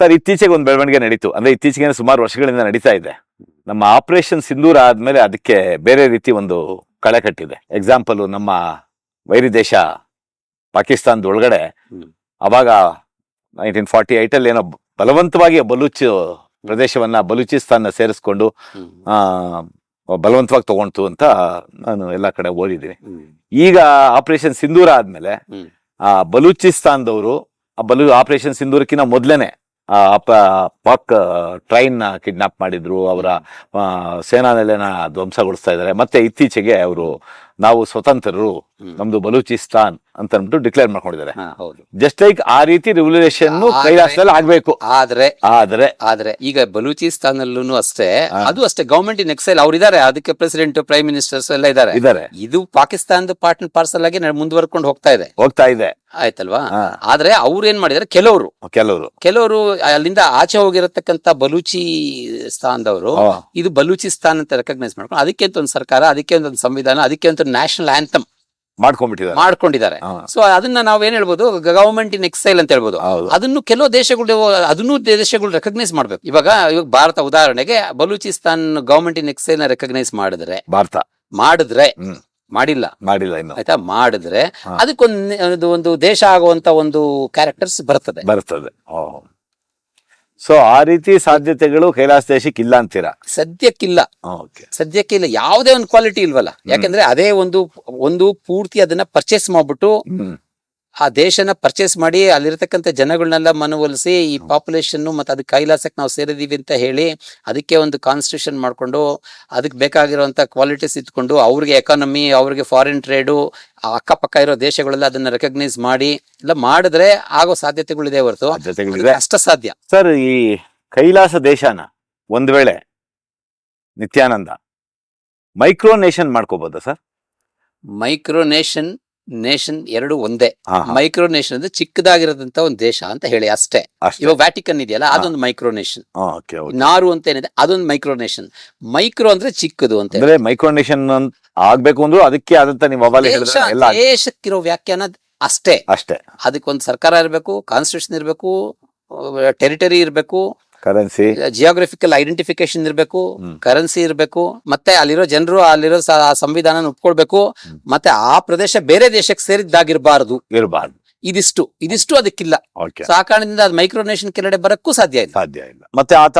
Sir ಇತ್ತೀಚೆಗೆ ಒಂದು ಬೆಳವಣಿಗೆ ನಡೀತು ಅಂದ್ರೆ ಇತ್ತೀಚೆಗೆ ಸುಮಾರು ವರ್ಷಗಳಿಂದ ನಡೀತಾ ಇದೆ ನಮ್ಮ ಆಪರೇಷನ್ ಸಿಂಧೂರ ಆದ್ಮೇಲೆ ಅದಕ್ಕೆ ಬೇರೆ ರೀತಿ ಒಂದು ಕಳೆ ಕಟ್ಟಿದೆ ಎಕ್ಸಾಂಪಲ್ ನಮ್ಮ ವೈರಿ ದೇಶ ಪಾಕಿಸ್ತಾನದ ಒಳಗಡೆ. ಅವಾಗ ನೈನ್ಟೀನ್ ಫಾರ್ಟಿ ಏಟ್ ಅಲ್ಲಿ ಏನೋ ಬಲವಂತವಾಗಿ ಬಲೂಚ್ ಪ್ರದೇಶವನ್ನ ಬಲೂಚಿಸ್ತಾನ ಸೇರಿಸ್ಕೊಂಡು. ಆ ಬಲವಂತವಾಗಿ ತಗೊಂತು ಅಂತ ನಾನು ಎಲ್ಲ ಕಡೆ ಓದಿದ್ದೀನಿ ಈಗ ಆಪರೇಷನ್ ಸಿಂಧೂರ ಆದ್ಮೇಲೆ. ಆ ಬಲೂಚಿಸ್ತಾನದವರು ಆ ಬಲೂ ಆಪರೇಷನ್ ಸಿಂಧೂರಕ್ಕಿಂತ ಮೊದ್ಲೇನೆ ಆ ಪ- ಪಾಕ್ ಟ್ರೈನ್ನ ಕಿಡ್ನಾಪ್ ಮಾಡಿದ್ರು. ಅವರ ಸೇನಾ ನೆಲೆನ ಧ್ವಂಸಗೊಳಿಸ್ತಾ ಇದ್ದಾರೆ. ಮತ್ತೆ ಇತ್ತೀಚೆಗೆ ಅವರು ನಾವು ಸ್ವತಂತ್ರರು. ನಮ್ದು ಬಲೂಚಿಸ್ತಾನ್. ಅಂತ ಅಂದ್ಬಿಟ್ಟು ಡಿಕ್ಲೇರ್ ಮಾಡ್ಕೊಂಡಿದ್ದಾರೆ. ಹೌದು. ಜಸ್ಟ್ ಲೈಕ್ ಆ ರೀತಿ ರೆಗ್ಯುಲೇಷನ್ ಕೈಲಾಸದಲ್ಲಿ ಆಗ್ಬೇಕು. ಆದ್ರೆ ಆದ್ರೆ ಆದ್ರೆ ಈಗ ಬಲೂಚಿಸ್ತಾನಲ್ಲೂ ಅಷ್ಟೇ ಅದು ಅಷ್ಟೇ ಗವರ್ಮೆಂಟ್ ಇನ್ ಎಕ್ಸೈಲ್ ಅವ್ರು ಇದಾರೆ ಅದಕ್ಕೆ ಪ್ರೆಸಿಡೆಂಟ್ ಪ್ರೈಮ್ ಮಿನಿಸ್ಟರ್ಸ್ ಎಲ್ಲ ಇದಾರೆ ಇದಾರೆ ಇದು ಪಾಕಿಸ್ತಾನದ ಪಾರ್ಟ್ ಪಾರ್ಸಲ್ ಆಗಿ ಮುಂದುವರ್ಕೊಂಡು ಹೋಗ್ತಾ ಇದೆ. ಹೋಗ್ತಾ ಇದೆ. ಆಯ್ತಲ್ವಾ? ಆದ್ರೆ ಅವ್ರು ಏನ್ ಮಾಡಿದಾರೆ ಕೆಲವರು. ಕೆಲವರು. ಕೆಲವರು ಅಲ್ಲಿಂದ ಆಚೆ ಹೋಗಿರತಕ್ಕಂತ ಬಲೂಚಿ ಸ್ಥಾನದವರು ಇದು ಬಲೂಚಿಸ್ತಾನ್ ಅಂತ ರೆಕಗ್ನೈಸ್ ಮಾಡ್ಕೊಂಡು ಅದಕ್ಕೆ ಅಂತ ಒಂದು ಸರ್ಕಾರ ಅದಕ್ಕೆ ಒಂದು ಸಂವಿಧಾನ ಅದಕ್ಕೆ ಅಂತ ನ್ಯಾಷನಲ್ ಆಂಥಮ್ ಮಾಡ್ಕೊಂಡ್ಬಿಟ್ಟಿದ್ದಾರೆ. ಮಾಡ್ಕೊಂಡಿದ್ದಾರೆ. ಸೊ ಅದನ್ನ ನಾವ್ ಏನ್ ಹೇಳ್ಬೋದು ಗವರ್ಮೆಂಟ್ ಇನ್ ಎಕ್ಸೈಲ್ ಅಂತ ಹೇಳ್ಬೋದು. ಅದನ್ನು ಕೆಲವು ದೇಶಗಳು ಅದನ್ನು ದೇಶಗಳು ರೆಕಗ್ನೈಸ್ ಮಾಡ್ಬೇಕು. ಇವಾಗ ಇವಾಗ ಭಾರತ ಉದಾಹರಣೆಗೆ ಬಲೂಚಿಸ್ತಾನ್ ಗವರ್ಮೆಂಟ್ ಇನ್ ಎಕ್ಸೈಲ್ನ ರೆಕಗ್ನೈಸ್ ಮಾಡಿದ್ರೆ ಭಾರತ. ಮಾಡಿದ್ರೆ. ಮಾಡಿಲ್ಲ. ಮಾಡಿಲ್ಲ ಇನ್ನು. ಆಯ್ತಾ? ಮಾಡಿದ್ರೆ. ಅದಕ್ಕೊಂದು ಒಂದು ಒಂದು ದೇಶ ಆಗುವಂತ ಒಂದು ಕ್ಯಾರೆಕ್ಟರ್ಸ್ ಬರ್ತದೆ. ಬರ್ತದೆ. ಸೊ ಆ ರೀತಿ ಸಾಧ್ಯತೆಗಳು ಕೈಲಾಸ ದೇಶಕ್ಕೆ ಇಲ್ಲ ಅಂತೀರಾ? ಸದ್ಯಕ್ಕಿಲ್ಲ. ಓಕೆ ಸದ್ಯಕ್ಕೆ ಇಲ್ಲ ಯಾವುದೇ ಒಂದು ಕ್ವಾಲಿಟಿ ಇಲ್ವಲ್ಲ. ಯಾಕಂದ್ರೆ ಅದೇ ಒಂದು ಒಂದು ಪೂರ್ತಿ ಅದನ್ನ ಪರ್ಚೇಸ್ ಮಾಡ್ಬಿಟ್ಟು ಆ ದೇಶನ ಪರ್ಚೇಸ್ ಮಾಡಿ ಅಲ್ಲಿರ್ತಕ್ಕಂಥ ಜನಗಳನ್ನೆಲ್ಲ ಮನವೊಲಿಸಿ ಈ ಪಾಪ್ಯುಲೇಷನ್ ಮತ್ತೆ ಅದಕ್ಕೆ ಕೈಲಾಸಕ್ಕೆ ನಾವು ಸೇರಿದೀವಿ ಅಂತ ಹೇಳಿ ಅದಕ್ಕೆ ಒಂದು ಕಾನ್ಸ್ಟಿಟ್ಯೂಷನ್ ಮಾಡಿಕೊಂಡು ಅದಕ್ಕೆ ಬೇಕಾಗಿರುವಂತ ಕ್ವಾಲಿಟೀಸ್ ಇಟ್ಕೊಂಡು ಅವ್ರಿಗೆ ಎಕಾನಮಿ ಅವ್ರಿಗೆ ಫಾರಿನ್ ಟ್ರೇಡು ಅಕ್ಕಪಕ್ಕ ಇರೋ ದೇಶಗಳೆಲ್ಲ ಅದನ್ನ ರೆಕಗ್ನೈಸ್ ಮಾಡಿ ಎಲ್ಲ ಮಾಡಿದ್ರೆ ಆಗೋ ಸಾಧ್ಯತೆಗಳಿದೆ ಹೊರತು. ಅಷ್ಟ ಸಾಧ್ಯ ಸರ್ ಈ ಕೈಲಾಸ ದೇಶನ ಒಂದ್ ವೇಳೆ ನಿತ್ಯಾನಂದ ಮೈಕ್ರೋನೇಷನ್ ಮಾಡ್ಕೋಬೋದಾ ಸರ್ ಮೈಕ್ರೋ ನೇಷನ್ ಎರಡು ಒಂದೇ. ಮೈಕ್ರೋ ನೇಷನ್ ಅಂದ್ರೆ ಚಿಕ್ಕದಾಗಿರೋದಂತ ಒಂದು ದೇಶ ಅಂತ ಹೇಳಿ ಅಷ್ಟೇ. ಇವಾಗ ವ್ಯಾಟಿಕನ್ ಇದೆಯಲ್ಲ ಅದೊಂದು ಮೈಕ್ರೋ ನೇಷನ್. ನಾರು ಅಂತ ಏನಿದೆ ಅದೊಂದು ಮೈಕ್ರೋ ನೇಷನ್. ಮೈಕ್ರೋ ಅಂದ್ರೆ ಚಿಕ್ಕದು ಅಂತ ಮೈಕ್ರೋ ನೇಷನ್ ಆಗ್ಬೇಕು ಅಂದ್ರು ಅದಕ್ಕೆ ಆದಂತ ನೀವು. ದೇಶಕ್ಕಿರೋ ವ್ಯಾಖ್ಯಾನ ಅಷ್ಟೇ. ಅಷ್ಟೇ. ಅದಕ್ಕೊಂದು ಸರ್ಕಾರ ಇರಬೇಕು ಕಾನ್ಸ್ಟಿಟ್ಯೂಷನ್ ಇರಬೇಕು ಟೆರಿಟರಿ ಇರಬೇಕು ಕರೆನ್ಸಿ ಜಿಯೋಗ್ರಫಿಕಲ್ ಐಡೆಂಟಿಫಿಕೇಶನ್ ಇರಬೇಕು. ಕರೆನ್ಸಿ ಇರಬೇಕು ಮತ್ತೆ ಅಲ್ಲಿರೋ ಜನರು ಅಲ್ಲಿರೋ ಸಂವಿಧಾನ ಒಪ್ಕೊಳ್ಬೇಕು ಮತ್ತೆ ಆ ಪ್ರದೇಶ ಬೇರೆ ದೇಶಕ್ಕೆ ಸೇರಿದ್ದಾಗಿರಬಾರದು. ಇರಬಾರ್ದು. ಇದಿಷ್ಟು ಇದಿಷ್ಟು ಅದಕ್ಕಿಲ್ಲ. ಸೊ ಆ ಕಾರಣದಿಂದ ಅದು ಮೈಕ್ರೋನೇಷನ್ ಕೆಳಗಡೆ ಬರಕ್ಕೂ ಸಾಧ್ಯ ಇಲ್ಲ. ಸಾಧ್ಯ ಇಲ್ಲ. ಮತ್ತೆ ಆತ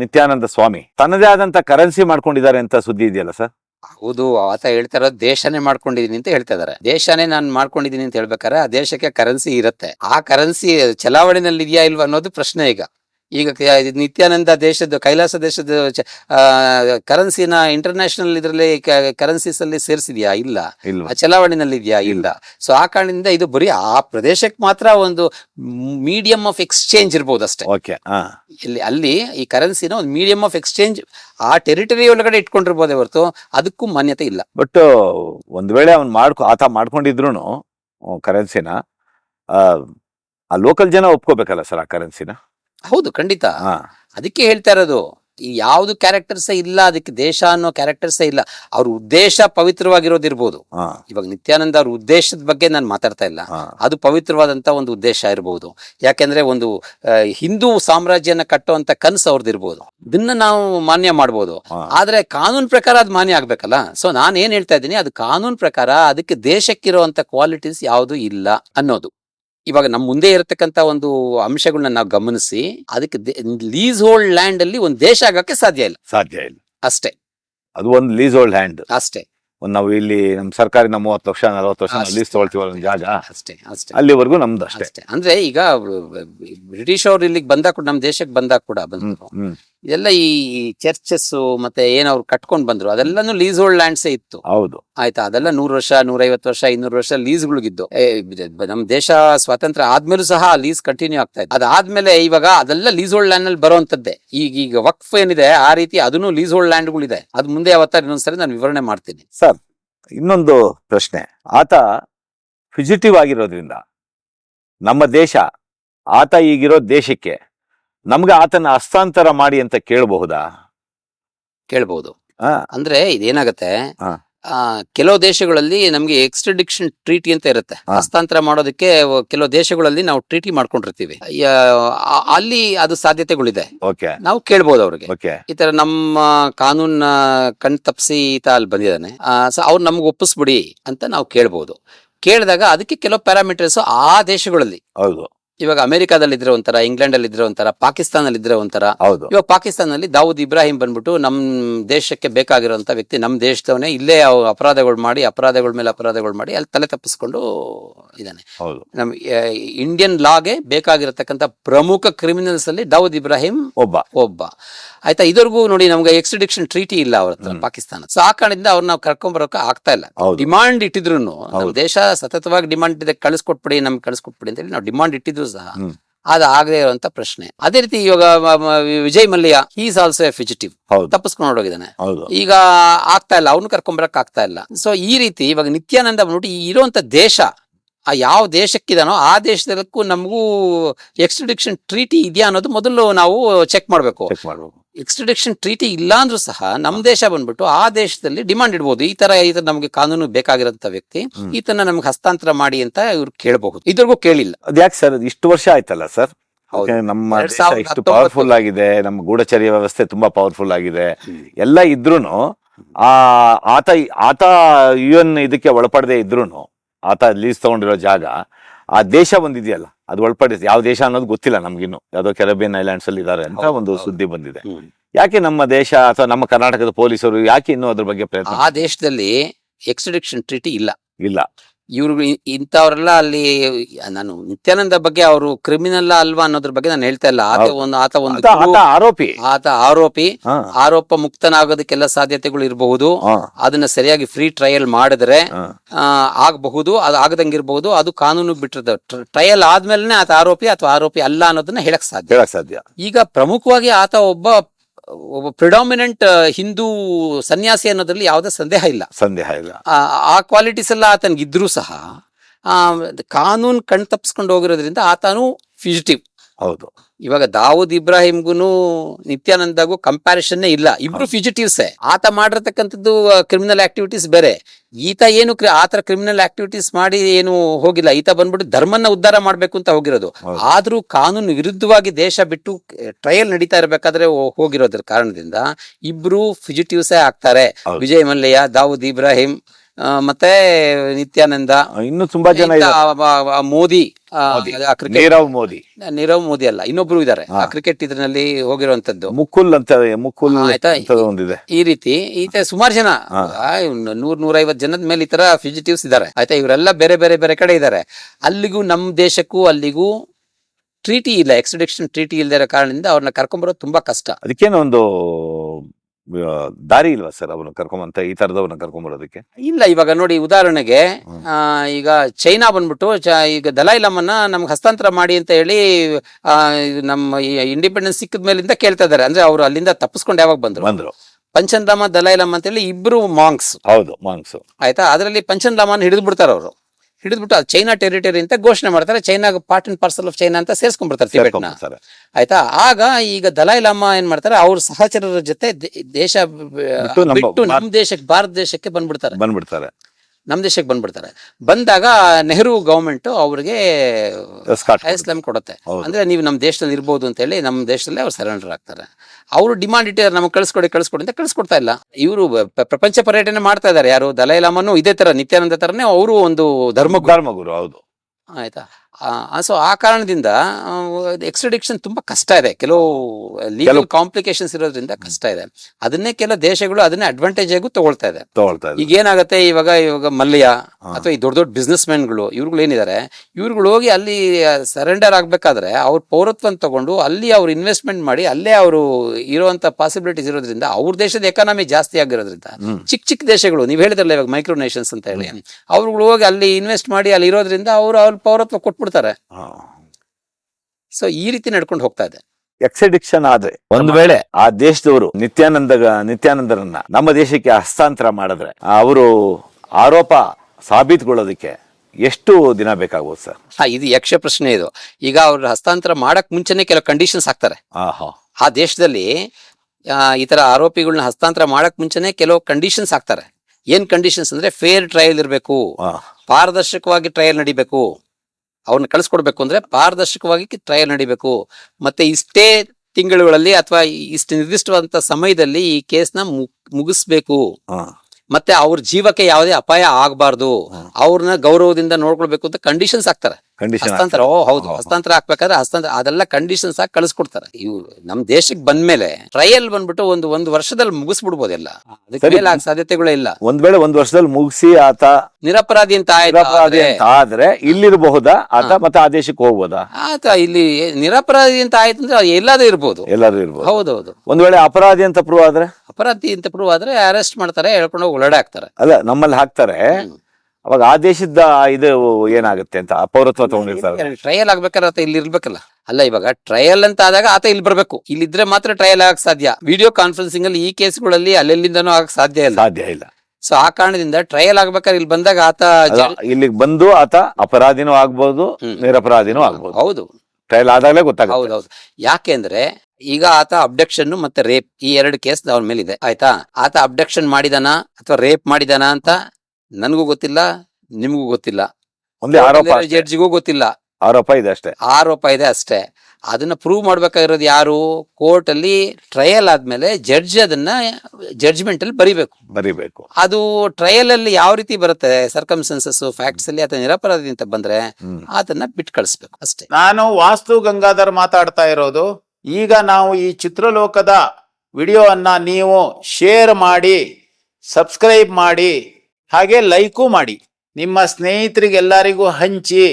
ನಿತ್ಯಾನಂದ ಸ್ವಾಮಿ ತನ್ನದೇ ಆದಂತ ಕರೆನ್ಸಿ ಮಾಡ್ಕೊಂಡಿದ್ದಾರೆ ಅಂತ ಸುದ್ದಿ ಇದೆಯಲ್ಲ ಸರ್? ಹೌದು ಆತ ಹೇಳ್ತಾ ಇರೋದು ದೇಶನೇ ಮಾಡ್ಕೊಂಡಿದೀನಿ ಅಂತ ಹೇಳ್ತಾ ಇದಾರೆ ದೇಶನೇ ನಾನು ಮಾಡ್ಕೊಂಡಿದೀನಿ ಅಂತ ಹೇಳ್ಬೇಕಾರೆ ಆ ದೇಶಕ್ಕೆ ಕರೆನ್ಸಿ ಇರುತ್ತೆ. ಆ ಕರೆನ್ಸಿ ಚಲಾವಣೆನಲ್ಲಿ ಇದೆಯಾ ಇಲ್ವಾ ಅನ್ನೋದು ಪ್ರಶ್ನೆ ಈಗ. ಈಗ ನಿತ್ಯಾನಂದ ದೇಶದ ಕೈಲಾಸ ದೇಶದ ಕರೆನ್ಸಿನ ಇಂಟರ್ನ್ಯಾಷನಲ್ ಇದರಲ್ಲಿ ಕರೆನ್ಸೀಸ್ ಅಲ್ಲಿ ಸೇರಿಸಿದ್ಯಾ? ಇಲ್ಲ. ಚಲಾವಣೆನಲ್ಲಿ ಇದೆಯಾ ಇಲ್ಲ. ಸೊ ಆ ಕಾರಣದಿಂದ ಇದು ಬರೀ ಆ ಪ್ರದೇಶಕ್ಕೆ ಮಾತ್ರ ಒಂದು ಮೀಡಿಯಂ ಆಫ್ ಎಕ್ಸ್ಚೇಂಜ್ ಇರ್ಬೋದು ಅಷ್ಟೇ. ಇಲ್ಲಿ ಅಲ್ಲಿ ಈ ಕರೆನ್ಸಿನ ಒಂದು ಮೀಡಿಯಂ ಆಫ್ ಎಕ್ಸ್ಚೇಂಜ್ ಆ ಟೆರಿಟರಿ ಒಳಗಡೆ ಇಟ್ಕೊಂಡಿರ್ಬೋದೇ ಹೊರತು ಅದಕ್ಕೂ ಮಾನ್ಯತೆ ಇಲ್ಲ. ಬಟ್ ಒಂದ್ ವೇಳೆ ಅವ್ನು ಮಾಡ್ಕೊ ಆತ ಮಾಡ್ಕೊಂಡಿದ್ರು ಕರೆನ್ಸಿನ ಆ ಲೋಕಲ್ ಜನ ಒಪ್ಕೋಬೇಕಲ್ಲ ಸರ್ ಆ ಕರೆನ್ಸಿನ ಹೌದು ಖಂಡಿತ. ಅದಕ್ಕೆ ಹೇಳ್ತಾ ಇರೋದು ಈ ಯಾವ್ದು ಕ್ಯಾರೆಕ್ಟರ್ಸ ಇಲ್ಲ ಅದಕ್ಕೆ ದೇಶ ಅನ್ನೋ ಕ್ಯಾರೆಕ್ಟರ್ಸ ಇಲ್ಲ ಅವ್ರ ಉದ್ದೇಶ ಪವಿತ್ರವಾಗಿರೋದಿರ್ಬೋದು. ಇವಾಗ ನಿತ್ಯಾನಂದ ಅವ್ರ ಉದ್ದೇಶದ ಬಗ್ಗೆ ನಾನು ಮಾತಾಡ್ತಾ ಇಲ್ಲ. ಅದು ಪವಿತ್ರವಾದಂತ ಒಂದು ಉದ್ದೇಶ ಇರಬಹುದು ಯಾಕೆಂದ್ರೆ ಒಂದು ಹಿಂದೂ ಸಾಮ್ರಾಜ್ಯನ ಕಟ್ಟುವಂತ ಕನಸು ಅವ್ರದ್ದಿರ್ಬೋದು ಇದನ್ನ ನಾವು ಮಾನ್ಯ ಮಾಡ್ಬೋದು. ಆದ್ರೆ ಕಾನೂನು ಪ್ರಕಾರ ಅದು ಮಾನ್ಯ ಆಗ್ಬೇಕಲ್ಲ? ಸೊ ನಾನು ಏನ್ ಹೇಳ್ತಾ ಇದ್ದೀನಿ ಅದು ಕಾನೂನು ಪ್ರಕಾರ ಅದಕ್ಕೆ ದೇಶಕ್ಕಿರುವಂತ ಕ್ವಾಲಿಟೀಸ್ ಯಾವುದು ಇಲ್ಲ ಅನ್ನೋದು. ಇವಾಗ ನಮ್ಮ ಮುಂದೆ ಇರತಕ್ಕಂತ ಒಂದು ಅಂಶಗಳನ್ನ ನಾವು ಗಮನಿಸಿ ಅದಕ್ಕೆ ಲೀಸ್ ಹೋಲ್ಡ್ ಲ್ಯಾಂಡ್ ಅಲ್ಲಿ ಒಂದು ದೇಶ ಆಗಕ್ಕೆ ಸಾಧ್ಯ ಇಲ್ಲ. ಸಾಧ್ಯ ಇಲ್ಲ. ಅಷ್ಟೇ. ಅದು ಒಂದು ಲೀಸ್ ಹೋಲ್ಡ್ ಹ್ಯಾಂಡ್ ಅಷ್ಟೇ. ಒಂದು ನಾವು ಇಲ್ಲಿ ನಮ್ಮ ಸರ್ಕಾರಿ ನಮ್ಮ ಮೂವತ್ತು ವರ್ಷ ನಲವತ್ತು ವರ್ಷ. ಲೀಸ್ ತಗೊಳ್ತೀವಲ್ಲ ಒಂದು ಜಾಗ? ಅಷ್ಟೇ ಅಷ್ಟೇ. ಅಲ್ಲಿವರೆಗೂ ನಮ್ದು ಅಷ್ಟೇ. ಅಂದ್ರೆ ಈಗ ಬ್ರಿಟಿಷ್ ಅವ್ರು ಇಲ್ಲಿಗೆ ಬಂದಾಗ ಕೂಡ ನಮ್ಮ ದೇಶಕ್ಕೆ ಬಂದಾಗ ಕೂಡ ಬಂದ್ರು. ಇದೆಲ್ಲ ಈ ಚರ್ಚಸ್ ಮತ್ತೆ ಏನ್ ಅವ್ರು ಕಟ್ಕೊಂಡ್ ಬಂದ್ರು. ಅದೆಲ್ಲಾನು ಲೀಸ್ ಹೋಲ್ಡ್ ಲ್ಯಾಂಡ್ಸೇ ಇತ್ತು. ಹೌದು. ಆಯ್ತಾ? ಅದೆಲ್ಲ ನೂರು ವರ್ಷ ನೂರೈವತ್ತು ವರ್ಷ ಇನ್ನೂರು ವರ್ಷ ಲೀಸ್ಗಳಿಗಿದ್ದು. ನಮ್ ದೇಶ ಸ್ವಾತಂತ್ರ್ಯ ಆದ್ಮೇಲೂ ಸಹ ಲೀಸ್ ಕಂಟಿನ್ಯೂ ಆಗ್ತಾ ಇದೆ ಅದಾದ್ಮೇಲೆ ಇವಾಗ ಅದೆಲ್ಲ ಲೀಸ್ ಹೋಲ್ಡ್ ಲ್ಯಾಂಡ್ನಲ್ಲಿ ಬರುವಂತದ್ದೇ ಈಗ ಈಗ ವಕ್ಫ್ ಏನಿದೆ ಆ ರೀತಿ ಅದನ್ನು ಲೀಸ್ ಹೋಲ್ಡ್ ಲ್ಯಾಂಡ್ಗಳಿದೆ. ಅದ್ ಮುಂದೆ ಅವತ್ತಾರ ಇನ್ನೊಂದ್ಸರಿ ನಾನು ವಿವರಣೆ ಮಾಡ್ತೀನಿ. ಸರ್ ಇನ್ನೊಂದು ಪ್ರಶ್ನೆ. ಆತ ಫಿಸಿಟಿವ್ ಆಗಿರೋದ್ರಿಂದ ನಮ್ಮ ದೇಶ ಆತ ಈಗಿರೋ ದೇಶಕ್ಕೆ ನಮ್ಗೆ ಆತನ ಹಸ್ತಾಂತರ ಮಾಡಿ ಅಂತ ಕೇಳಬಹುದಾ? ಕೇಳಬಹುದು. ಅಂದ್ರೆ ಇದೇನಾಗತ್ತೆ? ಕೆಲವು ದೇಶಗಳಲ್ಲಿ ನಮ್ಗೆ ಎಕ್ಸ್ಟ್ರಡಿಕ್ಷನ್ ಟ್ರೀಟಿ ಅಂತ ಇರುತ್ತೆ. ಹಸ್ತಾಂತರ ಮಾಡೋದಕ್ಕೆ ಕೆಲವು ದೇಶಗಳಲ್ಲಿ ನಾವು ಟ್ರೀಟಿ ಮಾಡ್ಕೊಂಡಿರ್ತೀವಿ. ಅಲ್ಲಿ ಅದು ಸಾಧ್ಯತೆಗಳಿದೆ. ಓಕೆ. ನಾವು ಕೇಳ್ಬೋದು ಅವ್ರಿಗೆ. ಈ ತರ ನಮ್ಮ ಕಾನೂನ ಕಣ್ ತಪ್ಸಿ ಈತ ಅಲ್ಲಿ ಬಂದಿದ್ದಾನೆ. ಅವ್ರು ನಮ್ಗೆ ಒಪ್ಪಿಸ್ಬಿಡಿ ಅಂತ ನಾವು ಕೇಳ್ಬೋದು. ಕೇಳಿದಾಗ ಅದಕ್ಕೆ ಕೆಲವು ಪ್ಯಾರಾಮೀಟರ್ಸ್ ಆ ದೇಶಗಳಲ್ಲಿ. ಹೌದು. ಇವಾಗ ಅಮೆರಿಕಾದಲ್ಲಿ ಇದ್ರೆ ಒಂಥರ ಇಂಗ್ಲೆಂಡ್ ಅಲ್ಲಿ ಇದ್ರೆ ಒಂಥರ ಪಾಕಿಸ್ತಾನಲ್ಲಿ ಇದ್ರೆ ಒಂಥರ. ಹೌದು. ಇವಾಗ ಪಾಕಿಸ್ತಾನದಲ್ಲಿ ದಾವೂದ್ ಇಬ್ರಾಹಿಂ ಬಂದ್ಬಿಟ್ಟು ನಮ್ ದೇಶಕ್ಕೆ ಬೇಕಾಗಿರುವಂತ ವ್ಯಕ್ತಿ ನಮ್ ದೇಶದವನೇ ಇಲ್ಲೇ ಅಪರಾಧಗಳು ಮಾಡಿ ಅಪರಾಧಗಳ ಮೇಲೆ ಅಪರಾಧಗಳು ಮಾಡಿ ಅಲ್ಲಿ ತಲೆ ತಪ್ಪಿಸ್ಕೊಂಡು ಇದ್ದಾನೆ. ಹೌದು. ನಮ್ ಇಂಡಿಯನ್ ಲಾಗೆ ಬೇಕಾಗಿರತಕ್ಕಂತ ಪ್ರಮುಖ ಕ್ರಿಮಿನಲ್ಸ್ ಅಲ್ಲಿ ದಾವೂದ್ ಇಬ್ರಾಹಿಂ ಒಬ್ಬ. ಒಬ್ಬ. ಆಯ್ತಾ ಇದರ್ಗೂ ನೋಡಿ ನಮ್ಗೆ ಎಕ್ಸ್ಟ್ರಡಿಕ್ಷನ್ ಟ್ರೀಟಿ ಇಲ್ಲ ಅವ್ರ ಹತ್ರ ಪಾಕಿಸ್ತಾನ. ಸೊ ಆ ಕಾರಣದಿಂದ ಅವ್ರನ್ನ ನಾವು ಕರ್ಕೊಂಡ್ ಬರೋಕೆ ಆಗ್ತಾ ಇಲ್ಲ. ಡಿಮಾಂಡ್ ಇಟ್ಟಿದ್ರು ದೇಶ ಸತತವಾಗಿ ಡಿಮಾಂಡ್ ಇದೆ ಕಳಿಸ್ಕೊಟ್ಬಿಡಿ ನಮ್ಗೆ ಕಳಿಸ್ಕೊಟ್ಬಿಡಿ ಅಂತ ಹೇಳಿ ನಾವು ಡಿಮಾಂಡ್ ಇಟ್ಟಿದ್ರು ಹ್ಮ್. ಅದು ಆಗದೆ ಇರುವಂತ ಪ್ರಶ್ನೆ. ಅದೇ ರೀತಿ ಇವಾಗ Vijay Mallya is also a fugitive ತಪ್ಪಿಸ್ಕೊಂಡು ಹೋಗಿದ್ದಾನೆ ಈಗ ಆಗ್ತಾ ಇಲ್ಲ ಅವ್ನು ಕರ್ಕೊಂಬರಕ್ ಆಗ್ತಾ ಇಲ್ಲ. ಸೊ ಈ ರೀತಿ ಇವಾಗ ನಿತ್ಯಾನಂದ ಬಂದ್ಬಿಟ್ಟು ಈ ಇರುವಂತ ದೇಶ ಆ ಯಾವ ದೇಶಕ್ಕಿದಾನೋ ಆ ದೇಶದಕ್ಕೂ ನಮಗೂ ಎಕ್ಸ್ಟ್ರಡಿಕ್ಷನ್ ಟ್ರೀಟಿ ಇದೆಯಾ ಅನ್ನೋದು ಮೊದಲು ನಾವು ಚೆಕ್ ಮಾಡ್ಬೇಕು. ಎಕ್ಸ್ಟ್ರಡಿಕ್ಷನ್ ಟ್ರೀಟಿ ಇಲ್ಲ ಅಂದ್ರೂ ಸಹ ನಮ್ಮ ದೇಶ ಬಂದ್ಬಿಟ್ಟು ಆ ದೇಶದಲ್ಲಿ ಡಿಮಾಂಡ್ ಇಡ್ಬೋದು. ಈ ತರ ಈ ತರ ನಮ್ಗೆ ಕಾನೂನು ಬೇಕಾಗಿರೋಂತ ವ್ಯಕ್ತಿ ಈತನ ನಮ್ಗೆ ಹಸ್ತಾಂತರ ಮಾಡಿ ಅಂತ ಇವ್ರು ಕೇಳಬಹುದು. ಇದ್ರಿಗೂ ಕೇಳಿಲ್ಲ. ಅದ್ಯಾಕೆ ಸರ್? ಇಷ್ಟು ವರ್ಷ ಆಯ್ತಲ್ಲ ಸರ್? ನಮ್ಮ ದೇಶ ಇಷ್ಟು ಪವರ್ಫುಲ್ ಆಗಿದೆ ನಮ್ಮ ಗೂಢಚರ್ಯ ವ್ಯವಸ್ಥೆ ತುಂಬಾ ಪವರ್ಫುಲ್ ಆಗಿದೆ. ಎಲ್ಲ ಇದ್ರೂನು ಆ ಆತ ಆತ ಯು ಎನ್ ಇದಕ್ಕೆ ಒಳಪಡದೆ ಇದ್ರೂನು ಆತ ಲೀಸ್ ತಗೊಂಡಿರೋ ಜಾಗ ಆ ದೇಶ ಒಂದಿದೆಯಲ್ಲ ಅದು ಒಳಪಡಿಸಿ ಯಾವ ದೇಶ ಅನ್ನೋದು ಗೊತ್ತಿಲ್ಲ ನಮ್ಗಿನ್ನು. ಯಾವುದೋ ಕೆರಬಿಯನ್ ಐಲ್ಯಾಂಡ್ಸ್ ಅಲ್ಲಿ ಇದಾರೆ ಅಂತ ಒಂದು ಸುದ್ದಿ ಬಂದಿದೆ. ಯಾಕೆ ನಮ್ಮ ದೇಶ ಅಥವಾ ನಮ್ಮ ಕರ್ನಾಟಕದ ಪೊಲೀಸರು ಯಾಕೆ ಇನ್ನೂ ಅದ್ರ ಬಗ್ಗೆ ಪ್ರಯತ್ನ ಆ ದೇಶದಲ್ಲಿ ಎಕ್ಸ್ಟ್ರಡಿಕ್ಷನ್ ಟ್ರೀಟಿ ಇಲ್ಲ. ಇಲ್ಲ. ಇವ್ರು ಇಂಥವ್ರೆಲ್ಲ ಅಲ್ಲಿ ನಾನು ನಿತ್ಯಾನಂದ ಬಗ್ಗೆ ಅವರು ಕ್ರಿಮಿನಲ್ ಅಲ್ವಾ ಅನ್ನೋದ್ರ ಬಗ್ಗೆ ನಾನು ಹೇಳ್ತಾ ಇಲ್ಲ. ಆತ. ಒಂದು ಆತ ಒಂದು ಆತ- ಆರೋಪಿ. ಆತ ಆರೋಪಿ. ಆರೋಪ ಮುಕ್ತನಾಗೋದಕ್ಕೆಲ್ಲ ಸಾಧ್ಯತೆಗಳು ಇರಬಹುದು. ಅದನ್ನ ಸರಿಯಾಗಿ ಫ್ರೀ ಟ್ರಯಲ್ ಮಾಡಿದ್ರೆ ಆಗಬಹುದು ಅದು ಆಗದಂಗಿರ್ಬಹುದು ಅದು ಕಾನೂನು ಬಿಟ್ಟಿರದ. ಟ್ರಯಲ್ ಆದ್ಮೇಲೆ ಆತ ಆರೋಪಿ ಅಥವಾ ಆರೋಪಿ ಅಲ್ಲ ಅನ್ನೋದನ್ನ ಹೇಳಕ್ ಸಾಧ್ಯ. ಹೇಳಕ್ ಸಾಧ್ಯ. ಈಗ ಪ್ರಮುಖವಾಗಿ ಆತ ಒಬ್ಬ ಒಬ್ಬ ಪ್ರಿಡಾಮಿನೆಂಟ್ ಹಿಂದೂ ಸನ್ಯಾಸಿ ಅನ್ನೋದ್ರಲ್ಲಿ ಯಾವುದೇ ಸಂದೇಹ ಇಲ್ಲ. ಸಂದೇಹ ಇಲ್ಲ. ಆ ಕ್ವಾಲಿಟೀಸ್ ಎಲ್ಲ ಆತನಿಗಿದ್ರೂ ಸಹ ಕಾನೂನು ಕಣ್ ತಪ್ಪಿಸ್ಕೊಂಡು ಹೋಗಿರೋದ್ರಿಂದ ಆತನು ಫ್ಯೂಜಿಟಿವ್ ಹೌದು. ಇವಾಗ ದಾವೂದ್ ಇಬ್ರಾಹಿಂಗೂ ನಿತ್ಯಾನಂದಗೂ ಕಂಪ್ಯಾರಿಸನ್ನೇ ಇಲ್ಲ. ಇಬ್ರು ಫ್ಯೂಜಿಟಿವ್ಸೇ ಆತ ಮಾಡಿರ್ತಕ್ಕಂಥದ್ದು ಕ್ರಿಮಿನಲ್ ಆಕ್ಟಿವಿಟೀಸ್ ಬೇರೆ. ಈತ ಏನು ಆತರ ಕ್ರಿಮಿನಲ್ ಆಕ್ಟಿವಿಟೀಸ್ ಮಾಡಿ ಏನು ಹೋಗಿಲ್ಲ. ಈತ ಬಂದ್ಬಿಟ್ಟು ಧರ್ಮನ ಉದ್ಧಾರ ಮಾಡ್ಬೇಕು ಅಂತ ಹೋಗಿರೋದು. ಆದ್ರೂ ಕಾನೂನು ವಿರುದ್ಧವಾಗಿ ದೇಶ ಬಿಟ್ಟು ಟ್ರಯಲ್ ನಡೀತಾ ಇರಬೇಕಾದ್ರೆ ಹೋಗಿರೋದ್ರ ಕಾರಣದಿಂದ ಇಬ್ರು ಫ್ಯೂಜಿಟಿವ್ಸ್ ಆಗ್ತಾರೆ. ವಿಜಯ್ ಮಲ್ಲಯ್ಯ ದಾವೂದ್ ಇಬ್ರಾಹಿಂ ಮತ್ತೆ ನಿತ್ಯಾನಂದ ಇನ್ನು ತುಂಬಾ ಜನ ಮೋದಿ. ನೀರವ್ ಮೋದಿ. ನೀರವ್ ಮೋದಿ ಅಲ್ಲ ಇನ್ನೊಬ್ರು ಇದಾರೆ. ಕ್ರಿಕೆಟ್ ಇದ್ರಲ್ಲಿ ಹೋಗಿರುವಂತದ್ದು. ಮುಕುಲ್ ಅಂತ ಮುಕುಲ್ ಒಂದಿದೆ. ಈ ರೀತಿ ಈತ ಸುಮಾರು ಜನ. ನೂರ್ ನೂರೈವತ್ ಜನದ ಮೇಲೆ ಈ ತರ ಫ್ಯೂಜಿಟಿವ್ಸ್ ಇದಾರೆ. ಆಯ್ತಾ? ಇವರೆಲ್ಲ ಬೇರೆ ಬೇರೆ ಬೇರೆ ಕಡೆ ಇದಾರೆ. ಅಲ್ಲಿಗೂ ನಮ್ ದೇಶಕ್ಕೂ ಅಲ್ಲಿಗೂ ಟ್ರೀಟಿ ಇಲ್ಲ ಎಕ್ಸ್ಟ್ರಡಿಕ್ಷನ್ ಟ್ರೀಟಿ ಇಲ್ಲದ ಇರೋ ಕಾರಣದಿಂದ ಅವ್ರನ್ನ ಕರ್ಕೊಂಬರೋದು ತುಂಬಾ ಕಷ್ಟ. ಅದಕ್ಕೇನೋ ಒಂದು ದಾರಿ ಇಲ್ವಾ ಸರ್ ಅವನು ಕರ್ಕೊಂಬಂತ ಈ ತರದವ್ರನ್ನ ಕರ್ಕೊಂಬರೋದಕ್ಕೆ? ಇಲ್ಲ ಇವಾಗ ನೋಡಿ ಉದಾಹರಣೆಗೆ ಆ, ಈಗ ಚೈನಾ ಬಂದ್ಬಿಟ್ಟು ಚ- ಈಗ ದಲೈ ಲಮನ್ನ ನಮ್ಗೆ ಹಸ್ತಾಂತರ ಮಾಡಿ ಅಂತ ಹೇಳಿ ಆ, ಇದು ನಮ್ಮ ಇಂಡಿಪೆಂಡೆನ್ಸ್ ಸಿಕ್ಕಿದ ಮೇಲಿಂದ ಕೇಳ್ತಾ ಇದಾರೆ. ಅಂದ್ರೆ ಅವ್ರು ಅಲ್ಲಿಂದ ತಪ್ಪಿಸ್ಕೊಂಡು ಯಾವಾಗ ಬಂದ್ರು? ಬಂದ್ರು. ಪಂಚನ್ ರಾಮ ದಲೈ ಲಾಮ ಅಂತ ಹೇಳಿ ಇಬ್ರು ಮಾಂಗ್ಸ್. ಹೌದು ಮಾಂಗ್ಸ್. ಆಯ್ತಾ? ಅದರಲ್ಲಿ ಪಂಚನ್ ರಾಮನ್ ಹಿಡಿದು ಬಿಡ್ತಾರೆ ಅವರು ಹಿಡಿದ್ಬಿಟ್ಟು ಅದು ಚೈನಾ ಟೆರಿಟರಿ ಅಂತ ಘೋಷಣೆ ಮಾಡ್ತಾರೆ. ಚೈನಾಗ part and parcel of China ಅಂತ ಸೇರ್ಸ್ಕೊಂಡ್ಬಿಡ್ತಾರೆ ಟಿಬೆಟ್ನ. ಆಯ್ತಾ? ಆಗ ಈಗ ದಲೈ ಲಾಮ ಏನ್ ಮಾಡ್ತಾರೆ? ಅವ್ರ ಸಹಚರರ ಜೊತೆ ದೇಶ ಬಿಟ್ಟು ನಮ್ಮ ನಮ್ ದೇಶಕ್ಕೆ ಭಾರತ ದೇಶಕ್ಕೆ ಬಂದ್ಬಿಡ್ತಾರೆ. ಬಂದ್ಬಿಡ್ತಾರೆ. ನಮ್ ದೇಶಕ್ಕೆ ಬಂದ್ಬಿಡ್ತಾರೆ. ಬಂದಾಗ ನೆಹರು ಗೌರ್ಮೆಂಟ್ ಅವ್ರಿಗೆ ಇಸ್ಲಾಂ ಕೊಡುತ್ತೆ. ಅಂದ್ರೆ ನೀವು ನಮ್ಮ ದೇಶದಲ್ಲಿ ಇರ್ಬೋದು ಅಂತ ಹೇಳಿ ನಮ್ಮ ದೇಶದಲ್ಲೇ ಅವ್ರು ಸರೆಂಡರ್ ಆಗ್ತಾರೆ ಅವರು ಡಿಮಾಂಡ್ ಇಟ್ಟಿದ್ದಾರೆ ನಮಗೆ ಕಳಿಸ್ಕೊಡಿ ಕಳಿಸ್ಕೊಡಿ ಅಂತ ಕಳಿಸ್ಕೊಡ್ತಾ ಇಲ್ಲ. ಇವರು ಪ್ರಪಂಚ ಪರ್ಯಟನೆ ಮಾಡ್ತಾ ಇದ್ದಾರೆ. ಯಾರು ದಲೈಲಾಮನು ಇದೇ ತರ ನಿತ್ಯಾನಂದ ತರನೇ ಅವರು ಒಂದು ಧರ್ಮ ಧರ್ಮಗುರು ಹೌದು. ಆಯ್ತಾ? ಸೊ ಆ ಕಾರಣದಿಂದ ಎಕ್ಸ್ಟ್ರಡಿಕ್ಷನ್ ತುಂಬಾ ಕಷ್ಟ ಇದೆ. ಕೆಲವು ಲೀಗಲ್ ಕಾಂಪ್ಲಿಕೇಶನ್ಸ್ ಇರೋದ್ರಿಂದ ಕಷ್ಟ ಇದೆ. ಅದನ್ನೇ ಕೆಲವು ದೇಶಗಳು ಅದನ್ನೇ ಅಡ್ವಾಂಟೇಜ್ ಆಗು ತಗೊಳ್ತಾ ಇದೆ. ಈಗ ಏನಾಗುತ್ತೆ ಇವಾಗ ಇವಾಗ ಮಲ್ಯ ಅಥವಾ ಈ ದೊಡ್ಡ ದೊಡ್ಡ ಬಿಸ್ನೆಸ್ ಮ್ಯಾನ್ಗಳು ಇವ್ರುಗಳು ಏನಿದ್ದಾರೆ ಇವ್ರುಗಳು ಹೋಗಿ ಅಲ್ಲಿ ಸರೆಂಡರ್ ಆಗ್ಬೇಕಾದ್ರೆ ಅವ್ರ ಪೌರತ್ವನ ತಗೊಂಡು ಅಲ್ಲಿ ಅವ್ರ ಇನ್ವೆಸ್ಟ್ಮೆಂಟ್ ಮಾಡಿ ಅಲ್ಲೇ ಅವರು ಇರುವಂತ ಪಾಸಿಬಿಲಿಟೀಸ್ ಇರೋದ್ರಿಂದ ಅವ್ರ ದೇಶದ ಎಕಾನಮಿ ಜಾಸ್ತಿ ಆಗಿರೋದ್ರಿಂದ. ಚಿಕ್ಕ ಚಿಕ್ಕ ದೇಶಗಳು ನೀವು ಹೇಳಿದ್ರಲ್ಲ ಇವಾಗ ಮೈಕ್ರೋ ನೇಷನ್ಸ್ ಅಂತ ಹೇಳಿ. ಅವ್ರುಗಳು ಹೋಗಿ ಅಲ್ಲಿ ಇನ್ವೆಸ್ಟ್ ಮಾಡಿ ಅಲ್ಲಿ ಇರೋದ್ರಿಂದ ಅವ್ರು ಅವ್ರ ಪೌರತ್ವ ಕೊಟ್ಬಿಡ್ತಾರೆ. ಸೊ ಈ ರೀತಿ ನಡ್ಕೊಂಡು ಹೋಗ್ತಾ ಇದೆ. ಎಕ್ಸೆಡಿಕ್ಷನ್ ಆದ್ರೆ ಒಂದ್ ವೇಳೆ ಆ ದೇಶದವರು ನಿತ್ಯಾನಂದ ನಿತ್ಯಾನಂದರನ್ನ ನಮ್ಮ ದೇಶಕ್ಕೆ ಹಸ್ತಾಂತರ ಮಾಡಿದ್ರೆ ಅವರು ಆರೋಪ ಸಾಬೀತುಗೊಳ್ಳೋದಕ್ಕೆ ಎಷ್ಟು ದಿನ ಬೇಕಾಗ್ಬೋದು ಸರ್? ಹಾ ಇದು ಯಕ್ಷ ಪ್ರಶ್ನೆ ಇದು. ಈಗ ಅವ್ರ ಹಸ್ತಾಂತರ ಮಾಡಕ್ ಮುಂಚೆನೆ ಕೆಲವು ಕಂಡೀಷನ್ಸ್ ಹಾಕ್ತಾರೆ. ಆಹಾ ಆ ದೇಶದಲ್ಲಿ ಈ ತರ ಆರೋಪಿಗಳನ್ನ ಹಸ್ತಾಂತರ ಮಾಡಕ್ ಮುಂಚೆನೆ ಕೆಲವು ಕಂಡೀಷನ್ಸ್ ಹಾಕ್ತಾರೆ. ಏನ್ ಕಂಡೀಷನ್ಸ್ ಅಂದ್ರೆ ಫೇರ್ ಟ್ರಯಲ್ ಇರಬೇಕು. ಪಾರದರ್ಶಕವಾಗಿ ಟ್ರಯಲ್ ನಡಿಬೇಕು. ಅವ್ರನ್ನ ಕಳಿಸ್ಕೊಡ್ಬೇಕು ಅಂದ್ರೆ ಪಾರದರ್ಶಕವಾಗಿ ಟ್ರಯಲ್ ನಡಿಬೇಕು ಮತ್ತೆ ಇಷ್ಟೇ ತಿಂಗಳುಗಳಲ್ಲಿ ಅಥವಾ ಇಷ್ಟು ನಿರ್ದಿಷ್ಟವಾದಂತ ಸಮಯದಲ್ಲಿ ಈ ಕೇಸ್ನ ಮುಗಿಸ್ಬೇಕು. ಮತ್ತೆ ಅವ್ರ ಜೀವಕ್ಕೆ ಯಾವುದೇ ಅಪಾಯ ಆಗಬಾರ್ದು. ಅವ್ರನ್ನ ಗೌರವದಿಂದ ನೋಡ್ಕೊಳ್ಬೇಕು ಅಂತ ಕಂಡೀಷನ್ಸ್ ಹಾಕ್ತಾರೆ ಕಂಡೀಷನ್ ಹಸ್ತಾಂತರ. ಓ ಹೌದು. ಹಸ್ತಾಂತರ ಹಾಕ್ಬೇಕಾದ್ರೆ ಹಸ್ತಾಂತರ. ಅದೆಲ್ಲ ಕಂಡೀಷನ್ಸ್ ಹಾಕಿ ಕಳಿಸ್ಕೊಡ್ತಾರೆ. ಇವು ನಮ್ ದೇಶಕ್ಕೆ ಬಂದ್ಮೇಲೆ ಟ್ರಯಲ್ ಬಂದ್ಬಿಟ್ಟು ಒಂದು ಒಂದು ವರ್ಷದಲ್ಲಿ ಮುಗಿಸ್ಬಿಡ್ಬೋದೆಲ್ಲ ಅದಕ್ಕೆ ಸರಿ. ಮೇಲೆ ಆಗ ಸಾಧ್ಯತೆಗಳೇ ಇಲ್ಲ. ಒಂದ್ ವೇಳೆ ಒಂದ್ ವರ್ಷದಲ್ಲಿ ಮುಗಿಸಿ ಆತ ನಿರಪರಾಧಿ ಅಂತ ಆಯ್ತು ನಿರಪರಾಧಿ ಆದ್ರೆ ಅಂತ ಆದ್ರೆ ಇಲ್ಲಿರಬಹುದಾ? ಆತ. ಮತ್ತೆ ಆ ದೇಶಕ್ಕೆ ಹೋಗ್ಬೋದಾ? ಆತ ಇಲ್ಲಿ ನಿರಪರಾಧಿ ಅಂತ ಆಯ್ತು ಅಂದ್ರೆ ಎಲ್ಲಾದ್ರೂ ಇರ್ಬೋದು. ಎಲ್ಲರೂ ಇರ್ಬೋದು. ಹೌದೌದು. ಒಂದ್ ವೇಳೆ ಅಪರಾಧಿ ಅಂತ ಪ್ರೂವ್ ಆದ್ರೆ? ಅಪರಾಧಿ ಅಂತ ಪ್ರೂವ್ ಆದ್ರೆ ಅರೆಸ್ಟ್ ಮಾಡ್ತಾರೆ ಹೇಳ್ಕೊಂಡು ಹೋಗಿ ಒಳಗಡೆ ಹಾಕ್ತಾರೆ ಅಲ್ಲ ನಮ್ಮಲ್ಲಿ ಹಾಕ್ತಾರೆ. ಅವಾಗ ಆ ದೇಶದ ಇದು ಏನಾಗುತ್ತೆ ಅಂತ ಅಪೌರತ್ವ ತಗೊಂಡಿರ್ತಾರೆ ಟ್ರಯಲ್ ಆಗ್ಬೇಕಾದ್ರೆ ಆತ ಇಲ್ಲಿ ಇರ್ಬೇಕಲ್ಲ. ಅಲ್ಲ ಇವಾಗ ಟ್ರಯಲ್ ಅಂತ ಆದಾಗ ಆತ ಇಲ್ಲಿ ಬರ್ಬೇಕು. ಇಲ್ಲಿದ್ರೆ ಮಾತ್ರ ಟ್ರಯಲ್ ಆಗಕ್ ಸಾಧ್ಯ. ವಿಡಿಯೋ ಕಾನ್ಫರೆನ್ಸಿಂಗ್ ಅಲ್ಲಿ ಈ ಕೇಸ್ಗಳಲ್ಲಿ ಅಲ್ಲೆಲ್ಲಿಂದನೂ ಆಗಕ್ ಸಾಧ್ಯ ಇಲ್ಲ. ಸಾಧ್ಯ ಇಲ್ಲ. ಸೊ ಆ ಕಾರಣದಿಂದ ಟ್ರಯಲ್ ಆಗ್ಬೇಕಾದ್ರೆ ಇಲ್ಲಿ ಬಂದಾಗ ಆತ ಇಲ್ಲಿಗೆ ಬಂದು ಆತ ಅಪರಾಧಿನೂ ಆಗ್ಬಹುದು. ನಿರಪರಾಧಿನೂ ಆಗ್ಬಹುದು ಹೌದು. ಟ್ರಯಲ್ ಆದಾಗಲೇ ಗೊತ್ತಾಗುತ್ತೆ. ಹೌದೌದು ಯಾಕೆಂದ್ರೆ ಈಗ ಆತ ಅಬ್ಡಕ್ಷನ್ ಮತ್ತೆ ರೇಪ್ ಈ ಎರಡು ಕೇಸ್ ಮೇಲೆ ಮೇಲಿದೆ. ಆಯ್ತಾ? ಆತ ಅಬ್ಡಕ್ಷನ್ ಮಾಡಿದಾನ ಅಥವಾ ರೇಪ್ ಮಾಡಿದಾನ ಅಂತ ನನಗೂ ಗೊತ್ತಿಲ್ಲ ನಿಮಗೂ ಗೊತ್ತಿಲ್ಲ. ಒಂದೇ ಆರೋಪ ಅಷ್ಟೇ. ಜಡ್ಜಿಗೂ ಗೊತ್ತಿಲ್ಲ. ಆರೋಪ ಇದೆ ಅಷ್ಟೇ. ಆರೋಪ ಇದೆ ಅಷ್ಟೇ. ಅದನ್ನ ಪ್ರೂವ್ ಮಾಡ್ಬೇಕಾಗಿರೋದು ಯಾರು? ಕೋರ್ಟ್ ಅಲ್ಲಿ ಟ್ರಯಲ್ ಆದ್ಮೇಲೆ ಜಡ್ಜ್ ಅದನ್ನ ಜಡ್ಜ್ಮೆಂಟ್ ಅಲ್ಲಿ ಬರಿಬೇಕು. ಬರಿಬೇಕು. ಅದು ಟ್ರಯಲ್ ಅಲ್ಲಿ ಯಾವ ರೀತಿ ಬರುತ್ತೆ ಸರ್ಕಮ್ಸ್ಟೆನ್ಸಸ್ ಫ್ಯಾಕ್ಟ್ಸ್ ಅಲ್ಲಿ ಅಥವಾ ನಿರಪರಾಧಿ ಅಂತ ಬಂದ್ರೆ ಅದನ್ನ ಬಿಟ್ ಕಳಿಸ್ಬೇಕು ಅಷ್ಟೇ. ನಾನು ವಾಸ್ತು ಗಂಗಾಧರ್ ಮಾತಾಡ್ತಾ ಇರೋದು. ಈಗ ನಾವು ಈ ಚಿತ್ರಲೋಕದ ವಿಡಿಯೋ ಅನ್ನ ನೀವು ಶೇರ್ ಮಾಡಿ ಸಬ್ಸ್ಕ್ರೈಬ್ ಮಾಡಿ ಹಾಗೆ ಲೈಕು ಮಾಡಿ. ನಿಮ್ಮ ಸ್ನೇಹಿತರಿಗೆಲ್ಲರಿಗೂ ಹಂಚಿ.